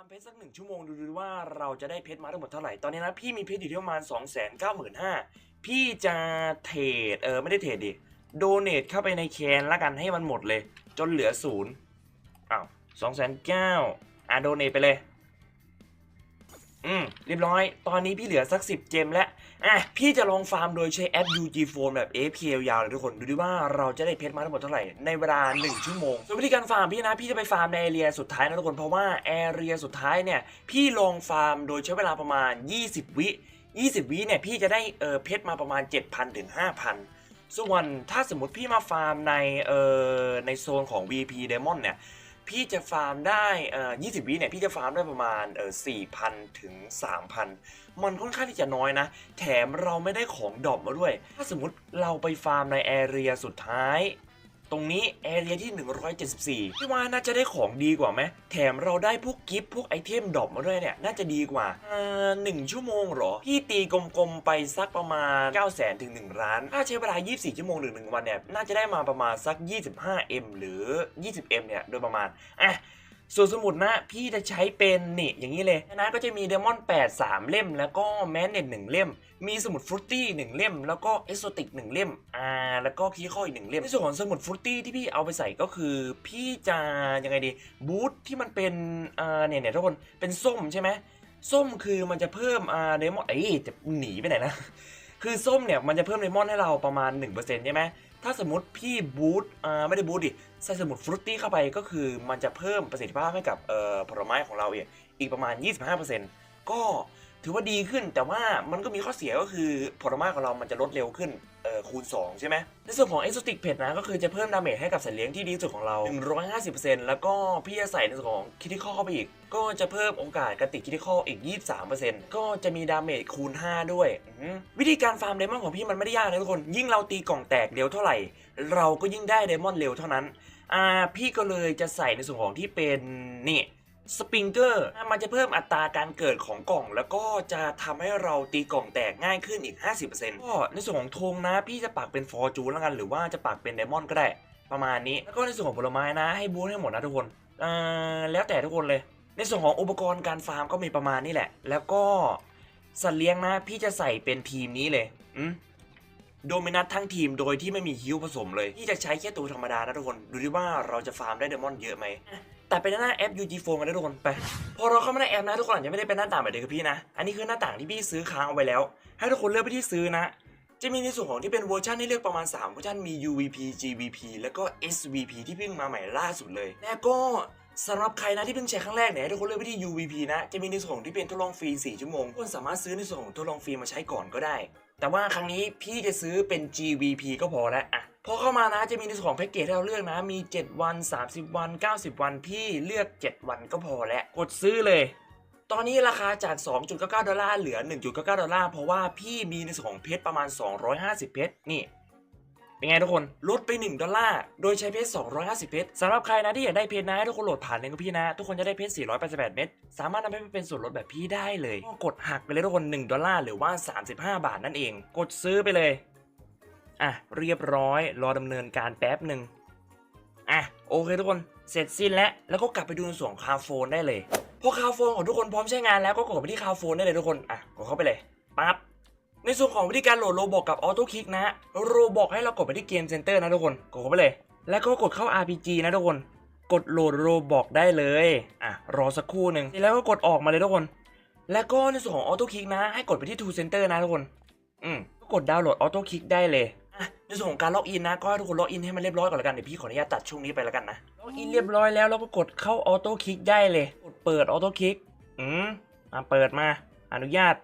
ามเพชรสักหนึ่งชั่วโมงดูดูว่าเราจะได้เพชรมาทั้งหมดเท่าไหร่ตอนนี้นะพี่มีเพชรอยู่ที่ประมาณ2 9 5 0 0 0พี่จะเทรดเออไม่ได้เทรดดิโดเนทเข้าไปในแคนละกันให้มันหมดเลย จนเหลือศูนย์อ้าวสองแสนเก้าอะโดเนทไปเลย อืมเรียบร้อย ตอนนี้พี่เหลือสัก 10 เจมแล้วอะพี่จะลองฟาร์มโดยใช้แอป UG Phone แบบ AFK ยาวเลยทุกคนดูดิว่าเราจะได้เพชรมาทั้งหมดเท่าไหร่ ในเวลา 1 ชั่วโมงส่วนวิธีการฟาร์มพี่นะ พี่จะไปฟาร์มในแอเรียสุดท้ายนะทุกคน เพราะว่าแอเรียสุดท้ายเนี่ย พี่ลองฟาร์มโดยใช้เวลาประมาณ 20 วิ 20 วิเนี่ยพี่จะได้เออเพชรมาประมาณ 7,000ถึง5,000 ส่วนถ้าสมมติพี่มาฟาร์มในเออในโซนของ VP Diamond เนี่ย พี่จะฟาร์มได้เอ่อ20 วิเนี่ยพี่จะฟาร์มได้ประมาณเออ4,000 ถึง 3,000 มันค่อนข้างที่จะน้อยนะ แถมเราไม่ได้ของดรอปมาด้วย ถ้าสมมติเราไปฟาร์มในแอเรียสุดท้าย ตรงนี้แอเรียที่ 174พี่ว่าน่าจะได้ของดีกว่าไหมแถมเราได้พวกกิฟต์พวกไอเทมดรอปมาด้วยเนี่ย น่าจะดีกว่าอ่าหนึ่งชั่วโมงเหรอ พี่ตีกลมๆไปสักประมาณ9 0 0 0 0ถึง1ล้าน ถ้าใช้เวลา 24 ชั่วโมงหรือ1วันเนี่ย น่าจะได้มาประมาณสัก 25M หรือ 20M เนี่ย โดยประมาณอะ ส่วนสมุดนะพี่จะใช้เป็นนี่อย่างนี้เลยนะก็จะมีเดมอน8 3 เล่ม แล้วก็แมนเน็ต1เล่ม มีสมุดฟรุตตี้1เล่ม แล้วก็เอสโซติก1เล่มอ่าแล้วก็คีย์ข้ออีก1เล่มในส่วนของสมุดฟรุตตี้ที่พี่เอาไปใส่ก็คือ พี่จะยังไงดีบูทที่มันเป็นอ่าเนี่ยเนี่ยทุกคนเป็นส้มใช่ไหมส้มคือมันจะเพิ่มอ่าเดมอนเอ้ยจะหนีไปไหนนะ คือส้มเนี่ยมันจะเพิ่มเลมอนให้เราประมาณ 1%ใช่ไหมถ้าสมมติพี่บูทอ่าไม่ได้บูทดิใส่สมุดฟรุตตี้เข้าไปก็คือมันจะเพิ่มประสิทธิภาพให้กับเอ่อผลไม้ของเราอีกอีกประมาณ 25%ก็ถือว่าดีขึ้นแต่ว่ามันก็มีข้อเสียก็คือผลไม้ของเรามันจะลดเร็วขึ้น เอ่อคูณ 2 ใช่ไหมในส่วนของเอ็กโซติกเพจนะ ก็คือจะเพิ่มดาเมจให้กับสัตว์เลี้ยงที่ดีที่สุดของเรา 150%แล้วก็พี่จะใส่ในส่วนของคิติคอเข้าไปอีก ก็จะเพิ่มโอกาสการติดคิติคออีก 23%ก็จะมีดาเมจคูณ 5 ด้วยอื้อหือวิธีการฟาร์มไดมอนด์ของพี่มันไม่ได้ยากนะทุกคน ยิ่งเราตีกล่องแตกเร็วเท่าไหร่ เราก็ยิ่งได้ไดมอนด์เร็วเท่านั้น อ่า พี่ก็เลยจะใส่ในส่วนของที่เป็นนี่ สปริงเกอร์มันจะเพิ่มอัตราการเกิดของกล่อง แล้วก็จะทำให้เราตีกล่องแตกง่ายขึ้นอีก 50%ก็ในส่วนของธงนะ พี่จะปักเป็นฟอร์จูนแล้วกันหรือว่าจะปักเป็นไดมอนด์ก็ได้ประมาณนี้ แล้วก็ในส่วนของผลไม้นะ ให้บูทให้หมดนะทุกคนอ่าแล้วแต่ทุกคนเลย ในส่วนของอุปกรณ์การฟาร์มก็มีประมาณนี้แหละ แล้วก็สัตว์เลี้ยงนะ พี่จะใส่เป็นทีมนี้เลยอืมโดมินัททั้งทีมโดยที่ไม่มีฮิวผสมเลย ที่จะใช้แค่ตัวธรรมดานะทุกคน ดูดิว่าเราจะฟาร์มได้เดมอนเยอะไหม แต่เป็นหน้าแอป UG Phone กันนะทุกคนไป พอเราเข้ามาในแอปนะทุกคนอาจจะไม่ได้เป็นหน้าต่างแบบเดียวกับพี่นะ อันนี้คือหน้าต่างที่พี่ซื้อค้างเอาไว้แล้ว ให้ทุกคนเลือกไปที่ซื้อนะ จะมีในส่วนของที่เป็นเวอร์ชันให้เลือกประมาณ3เวอร์ชันมี UVP GVP แล้วก็ SVP ที่เพิ่งมาใหม่ล่าสุดเลย แล้วก็สำหรับใครนะที่เพิ่งใช้ครั้งแรกเนี่ยให้ทุกคนเลือกไปที่ UVP นะ จะมีในส่วนของที่เป็นทดลองฟรี 4 ชั่วโมงทุกคนสามารถซื้อในส่วนของทดลองฟรีมาใช้ก่อนก็ได้ แต่ว่าครั้งนี้พี่จะซื้อเป็น GVP ก็พอแล้วอะ พอเข้ามานะจะมีในส่วนของแพ็กเกจให้เราเลือกนะ มี 7 วัน 30 วัน 90 วันพี่เลือก 7 วันก็พอแล้วกดซื้อเลย ตอนนี้ราคาจาก 2.99 ดอลลาร์เหลือ 1.99 ดอลลาร์เพราะว่าพี่มีในส่วนของเพชรประมาณ 250 เพชรนี่เป็นไงทุกคนลดไป 1 ดอลลาร์ โดยใช้เพชร 250 เพชรสำหรับใครนะที่อยากได้เพชรนะให้ทุกคนโหลดผ่านลิงก์ของพี่นะ ทุกคนจะได้เพชร 488 เม็ดสามารถนำไปเป็นส่วนลดแบบพี่ได้เลยก็กดหักไปเลยทุกคน 1 ดอลลาร์หรือว่า 35 บาทนั่นเอง กดซื้อไปเลย อะเรียบร้อยรอดำเนินการแป๊บหนึ่งอะโอเคทุกคนเสร็จสิ้นแล้วแล้วก็กลับไปดูในส่วนคาโฟนได้เลยพอคาโฟนของทุกคนพร้อมใช้งานแล้วก็กดไปที่คาโฟนได้เลยทุกคนอะกดเข้าไปเลยปั๊บในส่วนของวิธีการโหลดโรบอกกับออโต้คลิกนะโรบอกให้เรากดไปที่เกมเซ็นเตอร์นะทุกคนกดเข้าไปเลย แล้วก็กดเข้า RPG นะทุกคน กดโหลดโรบอกได้เลยอะรอสักครู่หนึ่งแล้วก็กดออกมาเลยทุกคน แล้วก็ในส่วนของออโต้คลิกนะ ให้กดไปที่ Tool Center นะทุกคน อืมก็กดดาวน์โหลดออโต้คลิกได้เลย ในส่วนของการล็อกอินนะก็ให้ทุกคนล็อกอินให้มันเรียบร้อยก่อนล้วกันเดี๋ยวพี่ขออนุญาตตัดช่วงนี้ไปล้วกันนะล็อกอินเรียบร้อยแล้วเราก็กดเข้าออโต้คลิกได้เลยกดเปิดออโต้คลิกอืมอะเปิดมา อนุญาต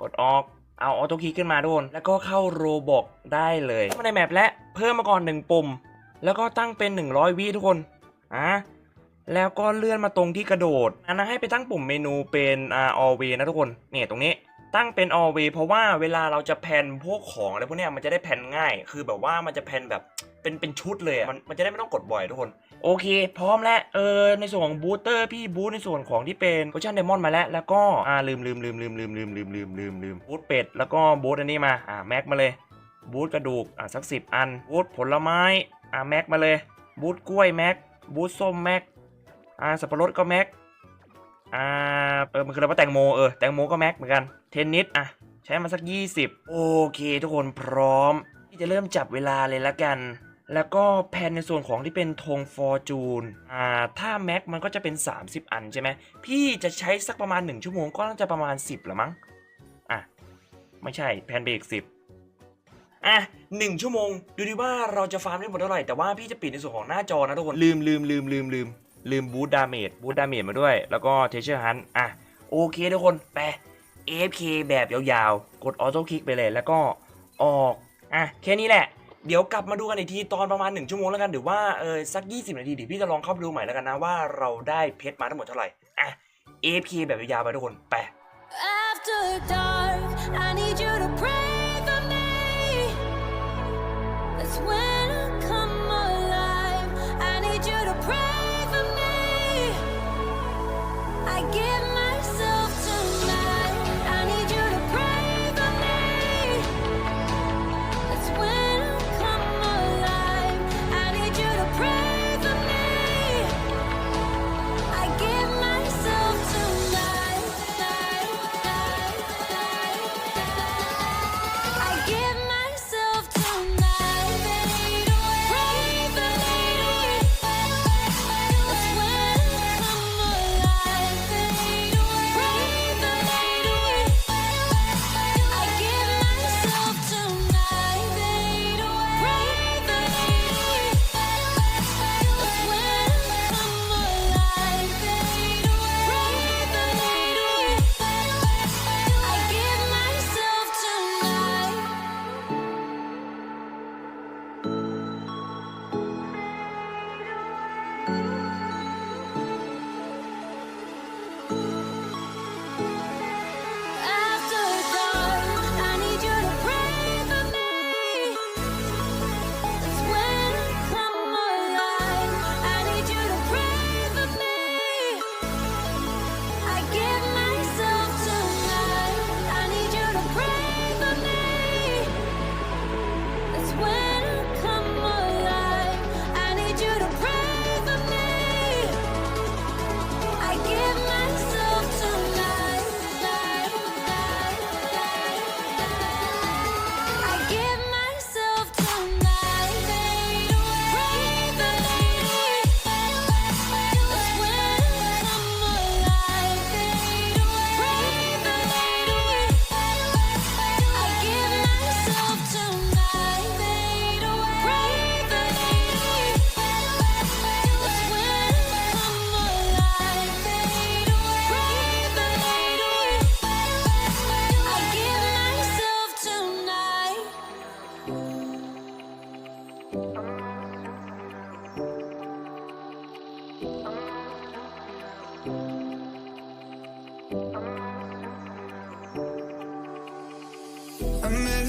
กดออกเอาออโต้คีย์ขึ้นมาทุกคนแล้วก็เข้าโรบอกได้เลยเข้ามาในแมปและเพิ่มมาก่อน1ปุ่ม แล้วก็ตั้งเป็น 100 วิทุกคนอะแล้วก็เลื่อนมาตรงที่กระโดดอันนั้นให้ไปตั้งปุ่มเมนูเป็นอ่า always นะทุกคนเนี่ยตรงนี้ ตั้งเป็น always เพราะว่าเวลาเราจะแพนพวกของอะไรพวกเนี้ยมันจะได้แพนง่าย คือแบบว่ามันจะแพนแบบเป็นเป็นชุดเลยอะมันมันจะได้ไม่ต้องกดบ่อยทุกคน โอเค พร้อมแล้วเออในส่วนของบูสเตอร์พี่บูสในส่วนของที่เป็นโพชั่นเดมอนมาแล้ว แล้วก็อ่าลืมลืมลืมลืมลืมลืมลืมลืมลืมลืมบูสเป็ดแล้วก็บูสอันนี้มาอ่าแม็กมาเลยบูสกระดูกอ่าสักสิบอันบูสผลไม้อ่าแม็กมาเลยบูสกล้วยแม็กบูสส้มแม็กอ่าสับปะรดก็แม็กอ่าเออมันคืออะไรว่าแตงโมเออแตงโมก็แม็กเหมือนกัน เทนนิสอะใช้มาสัก 20 โอเค ทุกคนพร้อม ที่จะเริ่มจับเวลาเลยละกัน แล้วก็แผ่นในส่วนของที่เป็นธงฟอร์จูนอ่าถ้าแม็กมันก็จะเป็น 30 อันใช่ไหมพี่จะใช้สักประมาณ 1 ชั่วโมงก็น่าจะประมาณ 10ละมั้งอะไม่ใช่แผ่นไปอีก10อะหนึ่งชั่วโมง ดูดิว่าเราจะฟาร์มได้หมดเท่าไหร่ แต่ว่าพี่จะปิดในส่วนของหน้าจอนะทุกคน ลืมลืมลืมลืมลืมลืมบูทดาเมจบูทดาเมจมาด้วย แล้วก็เทเชอร์ฮันอะ โอเคทุกคน ไป AFK แบบยาวๆ กดออโต้คลิกไปเลย แล้วก็ออก อะ แค่นี้แหละ เดี๋ยวกลับมาดูกันอีกทีตอนประมาณ 1 ชั่วโมงแล้วกันหรือว่าเออสัก 20 นาทีเดี๋ยวพี่จะลองเข้าไปดูใหม่แล้วกันนะ ว่าเราได้เพชรมาทั้งหมดเท่าไหร่ อะ AFK แบบยาวๆไปทุกคน ไป After dark, I need you to pray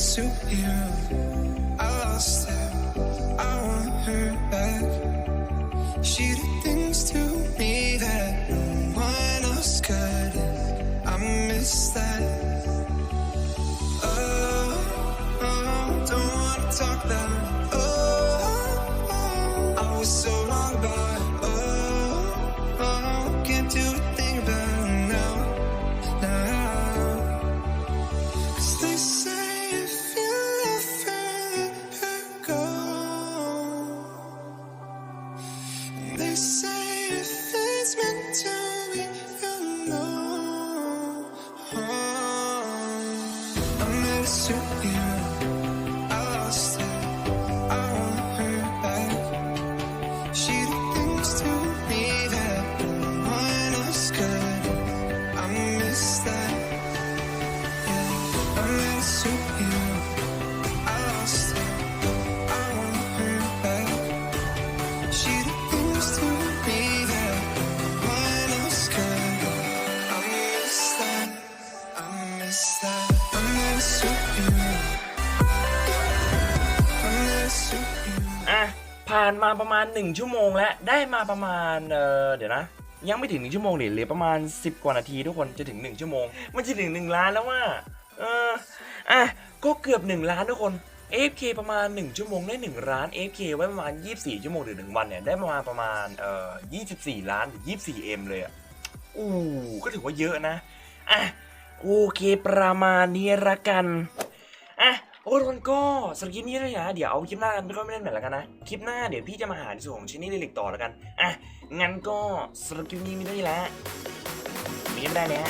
superhero. I lost her. I want านมาประมาณ 1 ชั่วโมงแล้วได้มาประมาณเออเดี๋ยวนะ ยังไม่ถึง 1 ชั่วโมงเดิเหลือประมาณ 10 กว่านาทีทุกคนจะถึง 1 ชั่วโมง มันจะถึง 1 ล้านแล้วว่าเอออะก็เกือบ 1 ล้านทุกคน AFK ประมาณ 1 ชั่วโมงได้ 1 ล้าน AFK ไว้ประมาณ 24 ชั่วโมงหรือ 1 วันเนี่ยได้ประมาณประมาณเอ่อ24 ล้านหรือ 24M เลยอะอู้ก็ถือว่าเยอะนะ อะ โอเคประมาณนี้ละกัน โอ้ทุกคนก็สำหรับคลิปนี้เลยนะเดี๋ยวเอาคลิปหน้าไม่ค่อยไม่เล่นแบบแล้วกันนะ คลิปหน้าเดี๋ยวพี่จะมาหาในส่วนของชิ้นนี้ลิลิกต่อแล้วกัน อะ งั้นก็สำหรับคลิปนี้มีเท่านี้แล้วมีไม่ได้แล้ว